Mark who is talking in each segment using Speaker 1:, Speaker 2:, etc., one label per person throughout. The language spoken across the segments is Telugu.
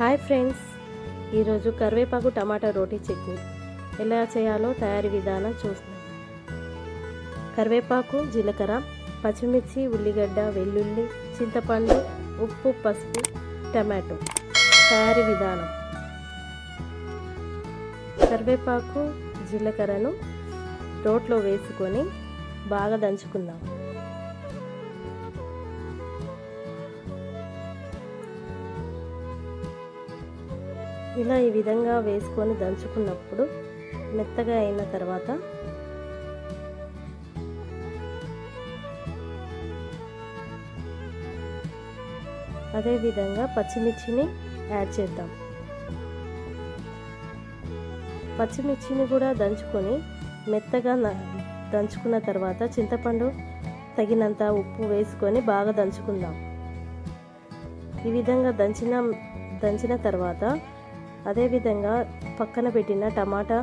Speaker 1: Hi friends. ఈరోజు కరివేపాకు టమాటా రోటీ చట్నీ. ఎలా చేయాలో తయారీ విధానం చూస్తాం. కరివేపాకు జీలకర్ర పచ్చిమిర్చి ఉల్లిగడ్డ వెల్లుల్లి చింతపండు ఉప్పు పసుపు టమాటో. తయారీ విధానం. కరివేపాకు జీలకర్రను రోట్లో వేసుకొని బాగా దంచుకుందాం. ఇలా ఈ విధంగా వేసుకొని దంచుకున్నప్పుడు మెత్తగా అయిన తర్వాత అదే విధంగా పచ్చిమిర్చిని యాడ్ చేద్దాం. పచ్చిమిర్చిని కూడా దంచుకొని మెత్తగా దంచుకున్న తర్వాత చింతపండు తగినంత ఉప్పు వేసుకొని బాగా దంచుకుందాం. ఈ విధంగా దంచిన దంచిన తర్వాత అదేవిధంగా పక్కన పెట్టిన టమాటా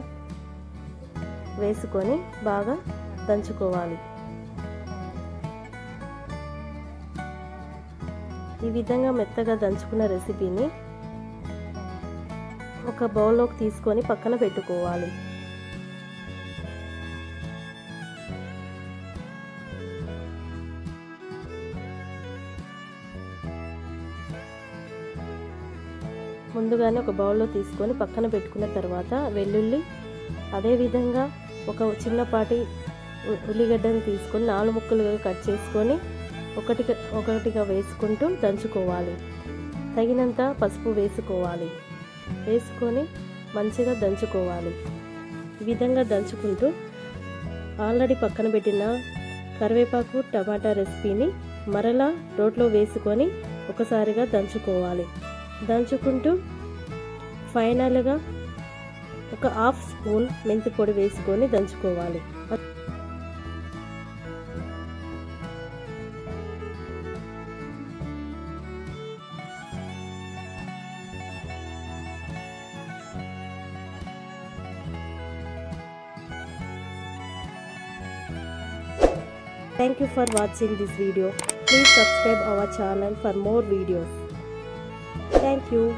Speaker 1: వేసుకొని బాగా దంచుకోవాలి. ఈ విధంగా మెత్తగా దంచుకున్న రెసిపీని ఒక బౌల్లోకి తీసుకొని పక్కన పెట్టుకోవాలి. ముందుగానే ఒక బౌల్లో తీసుకొని పక్కన పెట్టుకున్న తర్వాత వెల్లుల్లి అదేవిధంగా ఒక చిన్నపాటి ఉల్లిగడ్డని తీసుకొని నాలుగు ముక్కలుగా కట్ చేసుకొని ఒకటిగా ఒకటిగా వేసుకుంటూ దంచుకోవాలి. తగినంత పసుపు వేసుకోవాలి. వేసుకొని మంచిగా దంచుకోవాలి. ఈ విధంగా దంచుకుంటూ ఆల్రెడీ పక్కన పెట్టిన కరివేపాకు టమాటా రెసిపీని మరలా రోట్లో వేసుకొని ఒకసారిగా దంచుకోవాలి. దంచుకుంటూ ఫైనల్గా ఒక హాఫ్ స్పూన్ మెంతి పొడి వేసుకొని దంచుకోవాలి Thank you for watching this video. Please subscribe our channel for more videos. Thank you.